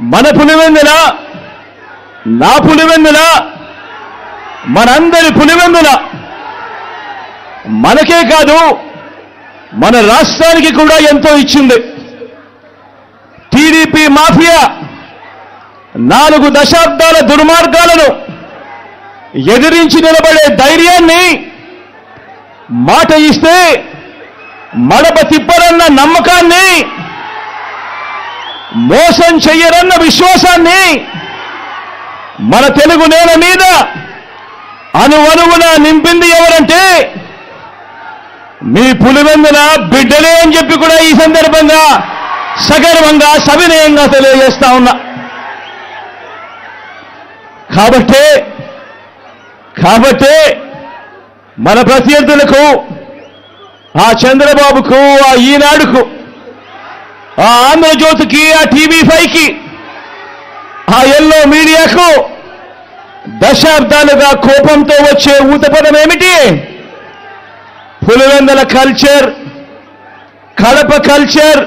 మన పులివెందుల నా పులివెందుల మనందరి పులివెందుల. మనకే కాదు మన రాష్ట్రానికి కూడా ఎంతో ఇచ్చింది. టీడీపీ మాఫియా నాలుగు దశాబ్దాల దుర్మార్గాలను ఎదిరించి నిలబడే ధైర్యాన్ని మాట ఇస్తే మడప తిప్పరన్న నమ్మకాన్ని మోసం చెయ్యరన్న విశ్వాసాన్ని మన తెలుగు నేల మీద అనువనువున నింపింది ఎవరంటే మీ పులివెందున బిడ్డలే అని చెప్పి కూడా ఈ సందర్భంగా సగర్వంగా సవినయంగా తెలియజేస్తా ఉన్నా. కాబట్టి కాబట్టే మన ప్రత్యర్థులకు ఆ చంద్రబాబుకు ఆ ఈనాడుకు ఆ ఆంధ్రజ్యోతికి ఆ టీవీ ఫైవ్కి ఆ ఎల్లో మీడియాకు దశాబ్దాలుగా కోపంతో వచ్చే ఊతపదం ఏమిటి? Pulivendula culture Kadapa culture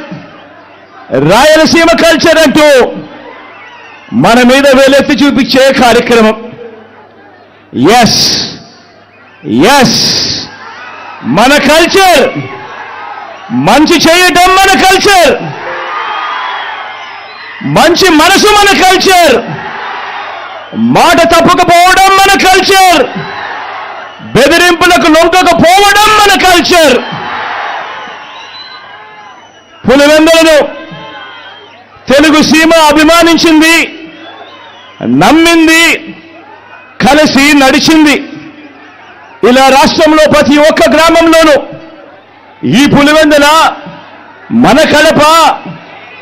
Rayalaseema culture అంటూ మన మీద వేలెత్తి చూపించే కార్యక్రమం. ఎస్ ఎస్ మన కల్చర్ మంచి చేయటం మన కల్చర్. మంచి మనసు మన కల్చర్ మాట తప్పకపోవడం మన కల్చర్ బెదిరింపులకు లొంకకపోవడం మన కల్చర్ పులివెందులను తెలుగు సీమ అభిమానించింది నమ్మింది కలిసి నడిచింది. ఇలా రాష్ట్రంలో ప్రతి ఒక్క గ్రామంలోనూ ఈ పులివెందుల మన కడప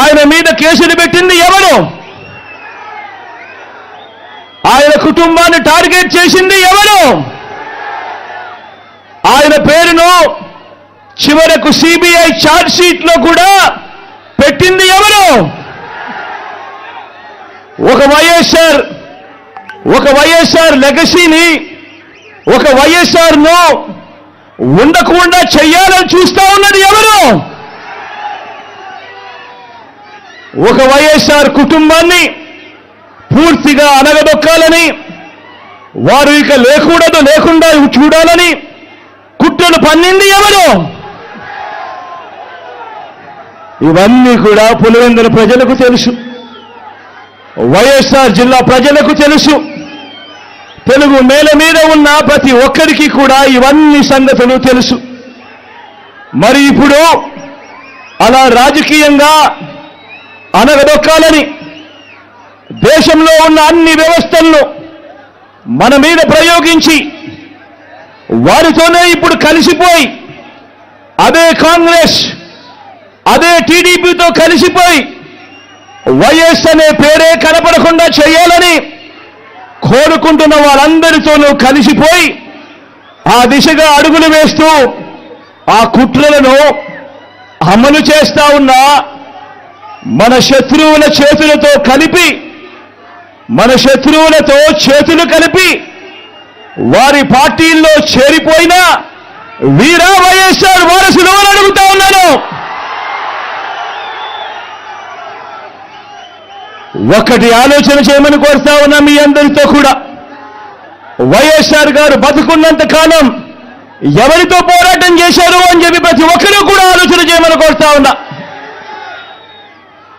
ఆయన మీద కేసులు పెట్టింది ఎవరు? ఆయన కుటుంబాన్ని టార్గెట్ చేసింది ఎవరు? ఆయన పేరును చివరకు సిబిఐ ఛార్జ్ షీట్లో కూడా పెట్టింది ఎవరు? ఒక వైఎస్ఆర్ ఒక వైఎస్ఆర్ లెగసీని ఒక వైఎస్ఆర్ను ఉండకుండా చెయ్యాలని చూస్తా ఉన్నది ఎవరు? ఒక వైఎస్ఆర్ కుటుంబాన్ని పూర్తిగా అనగదొక్కాలని వారు ఇక లేకూడదు లేకుండా చూడాలని కుట్రలు పన్నింది ఎవరు? ఇవన్నీ కూడా పులివెందుల ప్రజలకు తెలుసు. వైఎస్ఆర్ జిల్లా ప్రజలకు తెలుసు. తెలుగు నేల మీద ఉన్న ప్రతి ఒక్కరికి కూడా ఇవన్నీ సంగతులు తెలుసు. మరి ఇప్పుడు అలా రాజకీయంగా అనగదొక్కాలని దేశంలో ఉన్న అన్ని వ్యవస్థలను మన మీద ప్రయోగించి వారితోనే ఇప్పుడు కలిసిపోయి అదే కాంగ్రెస్ అదే టీడీపీతో కలిసిపోయి వైఎస్ అనే పేరే కనపడకుండా చేయాలని కోరుకుంటున్న వారందరితోనూ కలిసిపోయి ఆ దిశగా అడుగులు వేస్తూ ఆ కుట్రలను అమలు చేస్తా ఉన్న మన శత్రువుల చేతులతో కలిపి మన శత్రువులతో చేతులు కలిపి వారి పార్టీల్లో చేరిపోయిన వీరా వైఎస్ఆర్ వారసులు అని అడుగుతా ఉన్నాను. ఒకటి ఆలోచన చేయమని కోరుతా ఉన్నా మీ అందరితో కూడా. వైఎస్ఆర్ గారు బతుకున్నంత కాలం ఎవరితో పోరాటం చేశారు అని చెప్పి ప్రతి ఒక్కరూ కూడా ఆలోచన చేయమని కోరుతా ఉన్నా.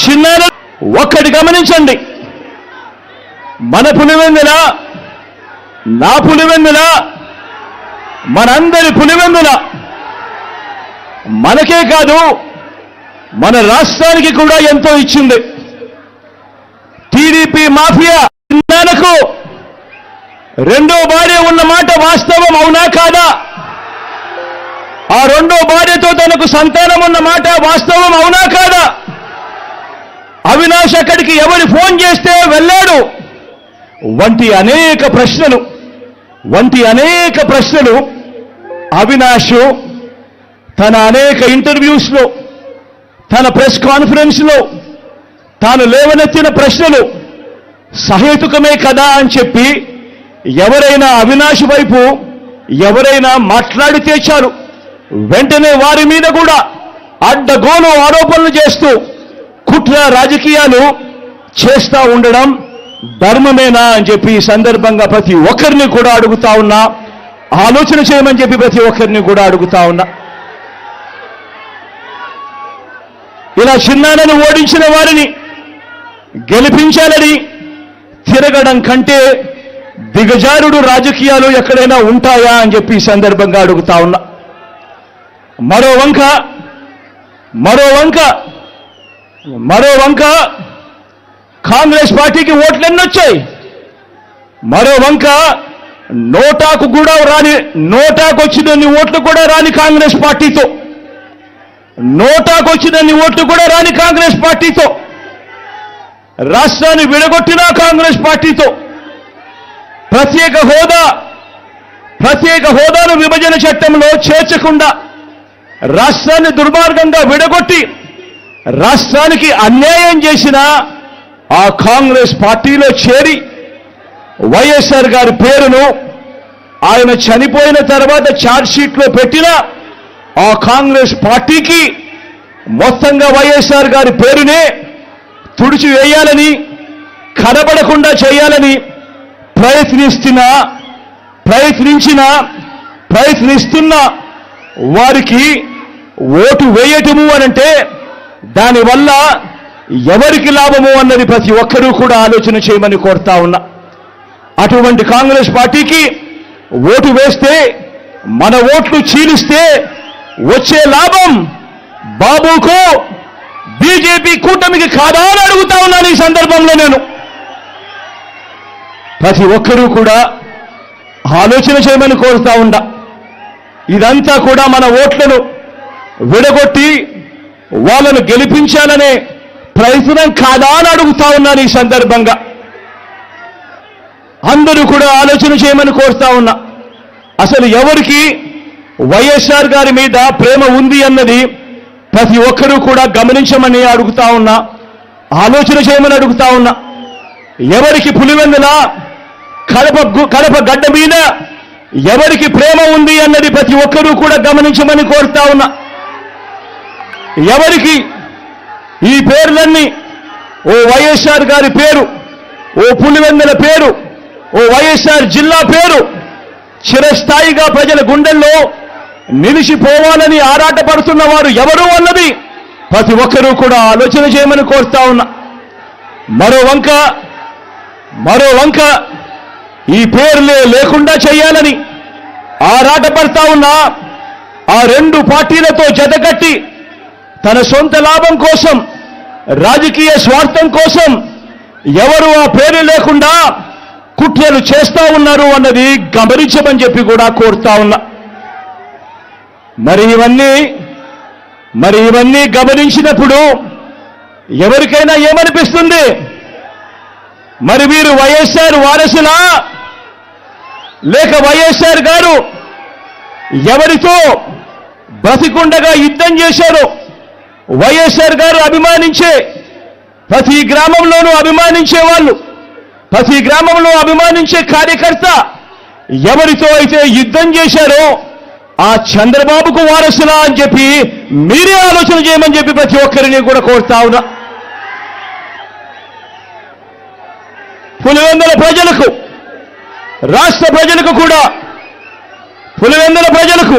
చిన్నార ఒక్కటి గమనించండి. మన పులివెందుల నా పులివెందుల మనందరి పులివెందుల. మనకే కాదు మన రాష్ట్రానికి కూడా ఎంతో ఇచ్చింది. టీడీపీ మాఫియా చిన్నాలకు రెండో భార్య ఉన్న మాట వాస్తవం అవునా కాదా? ఆ రెండో భార్యతో తనకు సంతానం ఉన్న మాట వాస్తవం అవునా కాదా? అవినాష్ అక్కడికి ఎవరు ఫోన్ చేస్తే వెళ్ళాడు? వంటి అనేక ప్రశ్నలు వంటి అనేక ప్రశ్నలు. అవినాష్ తన అనేక ఇంటర్వ్యూస్లో తన ప్రెస్ కాన్ఫరెన్స్లో తాను లేవనెత్తిన ప్రశ్నలు సహేతుకమే కదా అని చెప్పి ఎవరైనా అవినాష్ వైపు ఎవరైనా మాట్లాడితే చాలు వెంటనే వారి మీద కూడా అడ్డగోలు ఆరోపణలు చేస్తూ కుట్ర రాజకీయాలు చేస్తా ఉండడం ధర్మమేనా అని చెప్పి ఈ సందర్భంగా ప్రతి ఒక్కరిని కూడా అడుగుతా ఉన్నా ఆలోచన చేయమని చెప్పి ప్రతి ఒక్కరిని కూడా అడుగుతా ఉన్నా. ఇలా చిన్నానని ఓడించిన వారిని గెలిపించాలని తిరగడం కంటే దిగజారుడు రాజకీయాలు ఎక్కడైనా ఉంటాయా అని చెప్పి ఈ సందర్భంగా అడుగుతా ఉన్నా. మరో వంక మరో వంక మరో వంక కాంగ్రెస్ పార్టీకి ఓట్లు మరో వంక నోటాకు కూడా రాని నోటాకు వచ్చినన్ని ఓట్లు కూడా రాని కాంగ్రెస్ పార్టీతో. నోటాకు వచ్చినన్ని ఓట్లు కూడా రాని కాంగ్రెస్ పార్టీతో. రాష్ట్రాన్ని విడగొట్టిన కాంగ్రెస్ పార్టీతో. ప్రత్యేక హోదా ప్రత్యేక హోదాను విభజన చట్టంలో చేర్చకుండా రాష్ట్రాన్ని దుర్మార్గంగా విడగొట్టి రాష్ట్రానికి అన్యాయం చేసిన ఆ కాంగ్రెస్ పార్టీలో చేరి వైఎస్ఆర్ గారి పేరును ఆయన చనిపోయిన తర్వాత ఛార్జ్షీట్లో పెట్టిన ఆ కాంగ్రెస్ పార్టీకి మొత్తంగా వైఎస్ఆర్ గారి పేరునే తుడిచి వేయాలని కనబడకుండా చేయాలని ప్రయత్నిస్తున్న ప్రయత్నించిన ప్రయత్నిస్తున్న వారికి ఓటు వేయటము అనంటే దానివల్ల ఎవరికి లాభము అన్నది ప్రతి ఒక్కరూ కూడా ఆలోచన చేయమని కోరుతా ఉన్నా. అటువంటి కాంగ్రెస్ పార్టీకి ఓటు వేస్తే మన ఓట్లు చీలిస్తే వచ్చే లాభం బాబుకు బీజేపీ కూటమికి కాదా అని అడుగుతా ఉన్నాను ఈ సందర్భంలో నేను. ప్రతి ఒక్కరూ కూడా ఆలోచన చేయమని కోరుతా ఉండా ఇదంతా కూడా మన ఓట్లను విడగొట్టి వాళ్ళను గెలిపించాలనే ప్రయత్నం కాదా అని అడుగుతా ఉన్నాను ఈ సందర్భంగా. అందరూ కూడా ఆలోచన చేయమని కోరుతా ఉన్నా. అసలు ఎవరికి వైఎస్ఆర్ గారి మీద ప్రేమ ఉంది అన్నది ప్రతి ఒక్కరూ కూడా గమనించమని అడుగుతా ఉన్నా. ఆలోచన చేయమని అడుగుతా ఉన్నా. ఎవరికి పులివెందుల కడప కడప గడ్డ మీద ఎవరికి ప్రేమ ఉంది అన్నది ప్రతి ఒక్కరూ కూడా గమనించమని కోరుతా ఉన్నా. ఎవరికి ఈ పేర్లన్నీ? ఓ వైఎస్ఆర్ గారి పేరు ఓ పులివెందుల పేరు ఓ వైఎస్ఆర్ జిల్లా పేరు చిరస్థాయిగా ప్రజల గుండెల్లో నిలిచిపోవాలని ఆరాటపడుతున్న వారు ఎవరు అన్నది ప్రతి ఒక్కరూ కూడా ఆలోచన చేయమని కోరుతా ఉన్నా. మరో వంక మరో వంక ఈ పేర్లే లేకుండా చేయాలని ఆరాటపడతా ఉన్న. ఆ రెండు పార్టీలతో జతకట్టి తన సొంత లాభం కోసం రాజకీయ స్వార్థం కోసం ఎవరు ఆ పేరు లేకుండా కుట్రలు చేస్తా ఉన్నారు అన్నది గమనించమని చెప్పి కూడా కోరుతా ఉన్నా. మరి ఇవన్నీ మరి ఇవన్నీ గమనించినప్పుడు ఎవరికైనా ఏమనిపిస్తుంది? మరి వీరు వైఎస్ఆర్ వారసులా? లేక వైఎస్ఆర్ గారు ఎవరితో బ్రతికుండగా యుద్ధం చేశారు? వైఎస్ఆర్ గారు అభిమానించే ప్రతి గ్రామంలోనూ అభిమానించే వాళ్ళు ప్రతి గ్రామంలో అభిమానించే కార్యకర్త ఎవరితో అయితే యుద్ధం చేశారో ఆ చంద్రబాబుకు వారసులా అని చెప్పి మీరే ఆలోచన చేయమని చెప్పి ప్రతి ఒక్కరిని కూడా కోరుతా ఉన్నా. పులివెందుల ప్రజలకు రాష్ట్ర ప్రజలకు కూడా పులివెందుల ప్రజలకు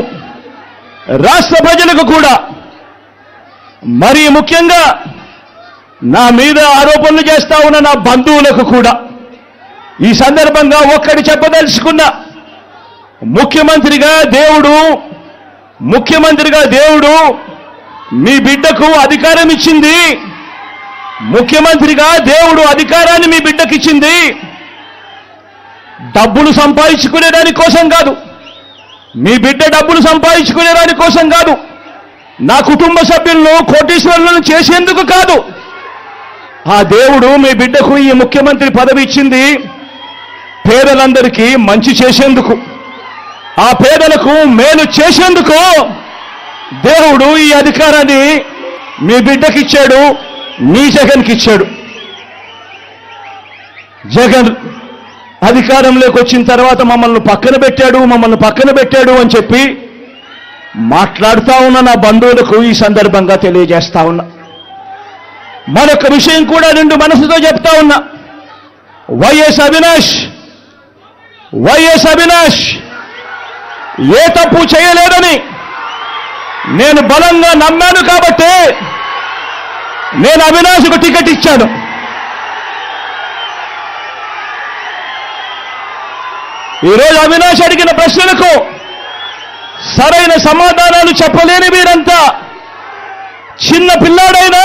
రాష్ట్ర ప్రజలకు కూడా మరి ముఖ్యంగా నా మీద ఆరోపణలు చేస్తా ఉన్న నా బంధువులకు కూడా ఈ సందర్భంగా ఒక్కటి చెప్పదలుచుకున్నా ముఖ్యమంత్రిగా దేవుడు ముఖ్యమంత్రిగా దేవుడు మీ బిడ్డకు అధికారం ఇచ్చింది ముఖ్యమంత్రిగా దేవుడు అధికారాన్ని మీ బిడ్డకిచ్చింది డబ్బులు సంపాదించుకునే దాని కోసం కాదు మీ బిడ్డ డబ్బులు సంపాదించుకునే దాని కోసం కాదు నా కుటుంబ సభ్యులను కోటీశ్వరులను చేసేందుకు కాదు. ఆ దేవుడు మీ బిడ్డకు ఈ ముఖ్యమంత్రి పదవి ఇచ్చింది పేదలందరికీ మంచి చేసేందుకు. ఆ పేదలకు మేలు చేసేందుకు దేవుడు ఈ అధికారాన్ని మీ బిడ్డకిచ్చాడు మీ జగన్కి ఇచ్చాడు జగన్ అధికారంలోకి వచ్చిన తర్వాత మమ్మల్ని పక్కన పెట్టాడు మమ్మల్ని పక్కన పెట్టాడు అని చెప్పి మాట్లాడుతా ఉన్న నా బంధువులకు ఈ సందర్భంగా తెలియజేస్తా ఉన్నా. మరొక విషయం కూడా రెండు మనసుతో చెప్తా ఉన్నా. వైఎస్ అవినాష్ వైఎస్ అవినాష్ ఏ తప్పు చేయలేదని నేను బలంగా నమ్మాను కాబట్టి నేను అవినాష్కు టికెట్ ఇచ్చాను. ఈరోజు అవినాష్ అడిగిన ప్రశ్నలకు సరైన సమాధానాలు చెప్పలేని మీరంతా చిన్న పిల్లాడైనా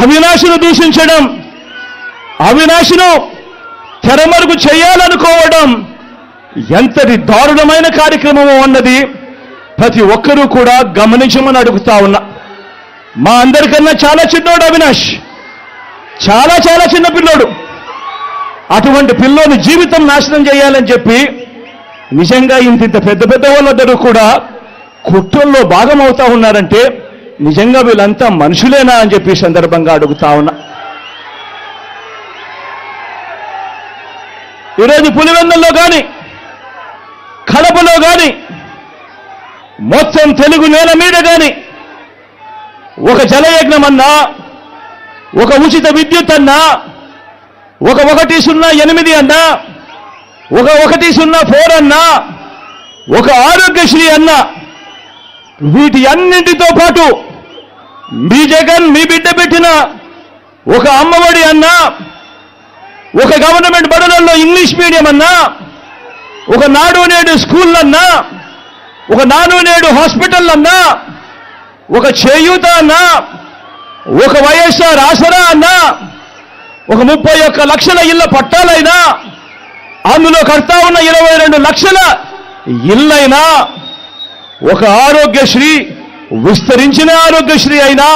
అవినాశును దూషించడం అవినాశును తెరమరుగు చేయాలనుకోవడం ఎంతటి దారుణమైన కార్యక్రమము అన్నది ప్రతి ఒక్కరూ కూడా గమనించమని అడుగుతా ఉన్నా. మా అందరికన్నా చాలా చిన్నోడు అవినాష్. చాలా చాలా చిన్న పిల్లోడు. అటువంటి పిల్లోని జీవితం నాశనం చేయాలని చెప్పి నిజంగా ఇంత ఇంత పెద్ద పెద్ద వాళ్ళందరూ కూడా కుట్రల్లో భాగం అవుతా ఉన్నారంటే నిజంగా వీళ్ళంతా మనుషులేనా అని చెప్పి సందర్భంగా అడుగుతా ఉన్నా. ఈరోజు పులివెందుల్లో కానీ కడపలో కానీ మొత్తం తెలుగు నేల మీద కానీ ఒక జలయజ్ఞం అన్నా ఒక ఉచిత విద్యుత్ అన్నా ఒక ఒకటి సున్నా ఎనిమిది అన్నా ఒక ఒకటి సున్నా ఫోర్ అన్నా ఒక ఆరోగ్యశ్రీ అన్నా వీటి అన్నింటితో పాటు మీ జగన్ మీ బిడ్డ పెట్టిన ఒక అమ్మఒడి అన్నా ఒక గవర్నమెంట్ బడులలో ఇంగ్లీష్ మీడియం అన్నా ఒక నాడు నేడు స్కూల్ అన్నా ఒక నాడు నేడు హాస్పిటల్ అన్నా ఒక చేయూత అన్నా ఒక వైఎస్ఆర్ ఆసరా అన్నా ఒక ముప్పై ఒక్క లక్షల ఇళ్ళ పట్టాలైనా అందులో కడతా ఉన్న ఇరవై రెండు లక్షల ఇల్లైనా ఒక ఆరోగ్యశ్రీ విస్తరించిన ఆరోగ్యశ్రీ అయినా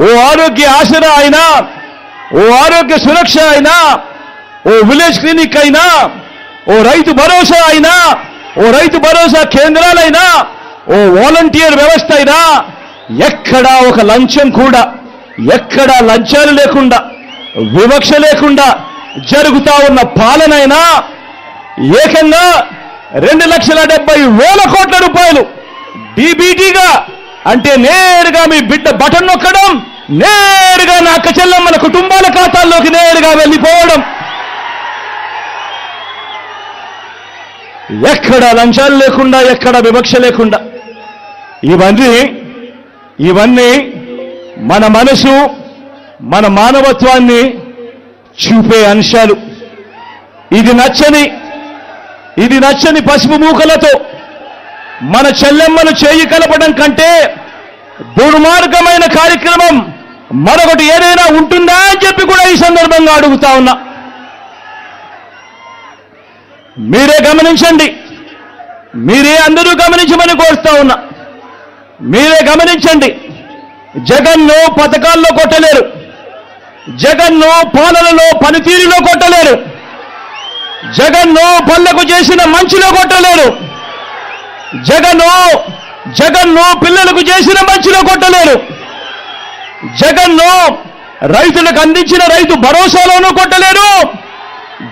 ఓ ఆరోగ్య ఆసరా అయినా ఓ ఆరోగ్య సురక్ష అయినా ఓ విలేజ్ క్లినిక్ అయినా ఓ రైతు భరోసా అయినా ఓ రైతు భరోసా కేంద్రాలైనా ఓ వాలంటీర్ వ్యవస్థ అయినా ఎక్కడా ఒక లంచం కూడా ఎక్కడా లంచాలు లేకుండా వివక్ష లేకుండా జరుగుతా ఉన్న పాలనైనా ఏకంగా రెండు లక్షల డెబ్బై వేల కోట్ల రూపాయలు డీబీటీగా అంటే నేరుగా మీ బిడ్డ బటన్ నొక్కడం నేరుగా నా అక్క కుటుంబాల ఖాతాల్లోకి నేరుగా వెళ్ళిపోవడం. ఎక్కడ లంచాలు లేకుండా ఎక్కడ వివక్ష లేకుండా. ఇవన్నీ ఇవన్నీ మన మనసు మన మానవత్వాన్ని చూపే అంశాలు. ఇది నచ్చని ఇది నచ్చని పసుపు మూకలతో మన చెల్లెమ్మను చేయి కలపడం కంటే దుర్మార్గమైన కార్యక్రమం మరొకటి ఏదైనా ఉంటుందా అని చెప్పి కూడా ఈ సందర్భంగా అడుగుతా ఉన్నా. మీరే గమనించండి. మీరే అందరూ గమనించమని కోరుతా ఉన్నా. మీరే గమనించండి. జగన్ను పథకాల్లో కొట్టలేరు. జగన్ను పాలనలో పనితీరులో కొట్టలేరు. జగన్ను పళ్ళకు చేసిన మంచిలో కొట్టలేరు. జగన్ను జగన్ను పిల్లలకు చేసిన మంచిలో కొట్టలేరు. జగన్ను రైతులకు అందించిన రైతు భరోసాలోనూ కొట్టలేరు.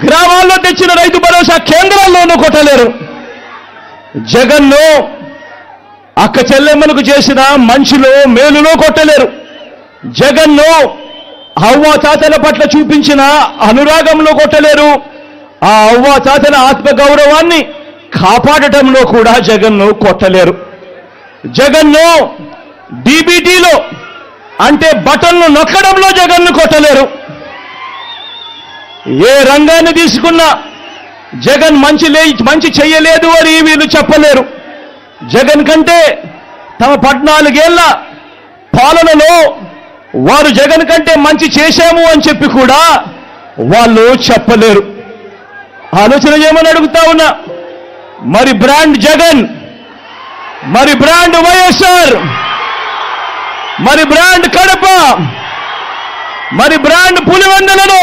గ్రామాల్లో తెచ్చిన రైతు భరోసా కేంద్రాల్లోనూ కొట్టలేరు. జగన్ను అక్క చెల్లెమ్మలకు చేసిన మంచిలో మేలులో కొట్టలేరు. జగన్ను అవ్వ తాతల పట్ల చూపించిన అనురాగంలో కొట్టలేరు. ఆ అవ్వ తాతల ఆత్మగౌరవాన్ని కాపాడటంలో కూడా జగన్ను కొట్టలేరు. జగన్ను డీబీటీలో అంటే బటన్లు నొక్కడంలో జగన్ను కొట్టలేరు. ఏ రంగాన్ని తీసుకున్నా జగన్ మంచి లే మంచి చెయ్యలేదు అని వీళ్ళు చెప్పలేరు. జగన్ కంటే తమ పద్నాలుగేళ్ళ పాలనలో వారు జగన్ కంటే మంచి చేశాము అని చెప్పి కూడా వాళ్ళు చెప్పలేరు. ఆలోచన చేయమని అడుగుతా ఉన్నా. మరి బ్రాండ్ జగన్ మరి బ్రాండ్ వైఎస్ఆర్ మరి బ్రాండ్ కడప మరి బ్రాండ్ పులివెందులను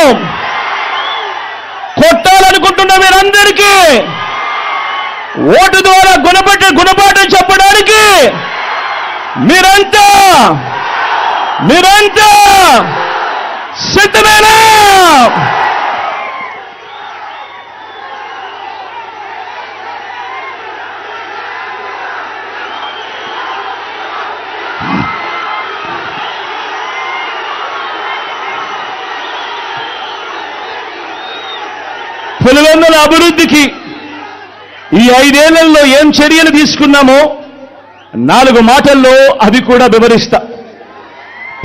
కొట్టాలనుకుంటున్న మీరందరికీ ఓటు ద్వారా గుణపట్ట గుణపాఠం చెప్పడానికి మీరంతా మీరంతా సిద్ధమేనా? పులివెందుల అభివృద్ధికి ఈ ఐదేళ్ళలో ఏం చర్యలు తీసుకున్నామో నాలుగు మాటల్లో అవి కూడా వివరిస్తా.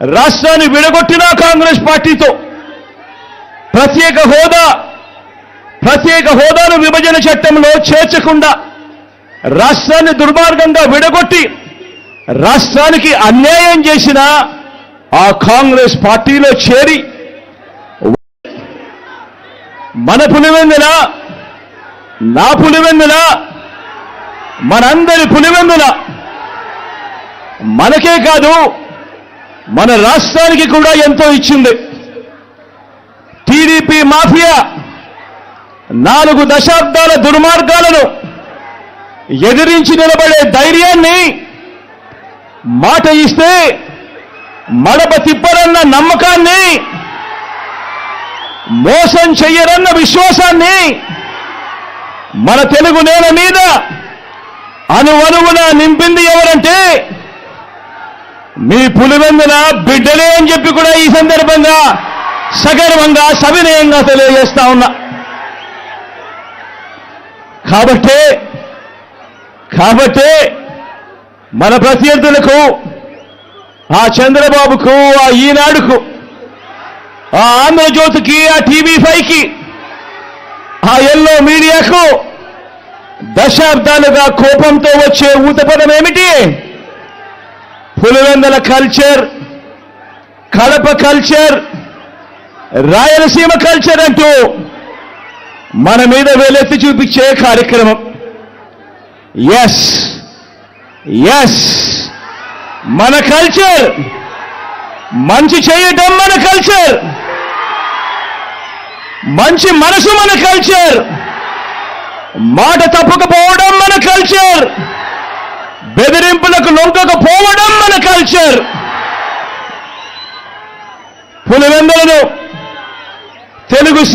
రాష్ట్రాన్ని విడగొట్టిన కాంగ్రెస్ పార్టీతో ప్రత్యేక హోదా ప్రత్యేక హోదాను విభజన చట్టంలో చేర్చకుండా రాష్ట్రాన్ని దుర్మార్గంగా విడగొట్టి రాష్ట్రానికి అన్యాయం చేసిన ఆ కాంగ్రెస్ పార్టీలో చేరి మన పులివెందుల నా పులివెందుల మనందరి పులివెందుల మనకే కాదు మన రాష్ట్రానికి కూడా ఎంతో ఇచ్చింది. టీడీపీ మాఫియా నాలుగు దశాబ్దాల దుర్మార్గాలను ఎదిరించి నిలబడే ధైర్యాన్ని మాట ఇస్తే మడప తిప్పరన్న నమ్మకాన్ని మోసం చెయ్యరన్న విశ్వాసాన్ని మన తెలుగు నేల మీద అనువనువున నింపింది ఎవరంటే మీ పులివెందున బిడ్డలే అని చెప్పి కూడా ఈ సందర్భంగా సగర్వంగా సవినయంగా తెలియజేస్తా ఉన్నా. కాబట్టి కాబట్టి మన ప్రత్యర్థులకు ఆ చంద్రబాబుకు ఆ ఈనాడుకు ఆ ఆంధ్రజ్యోతికి ఆ టీవీ ఫైవ్కి ఆ ఎల్లో మీడియాకు దశాబ్దాలుగా కోపంతో వచ్చే ఊతపదం ఏమిటి? Pulivendula culture Kadapa culture Rayalaseema culture అంటూ మన మీద వేలెత్తి చూపించే కార్యక్రమం. ఎస్ ఎస్ మన కల్చర్ మంచి చేయటం మన కల్చర్ మంచి మనసు మన కల్చర్ మాట తప్పకపోవడం మన కల్చర్ బెదిరింపులకు లొంగకపోవడం మన కల్చర్ పులివెందులను తెలుగు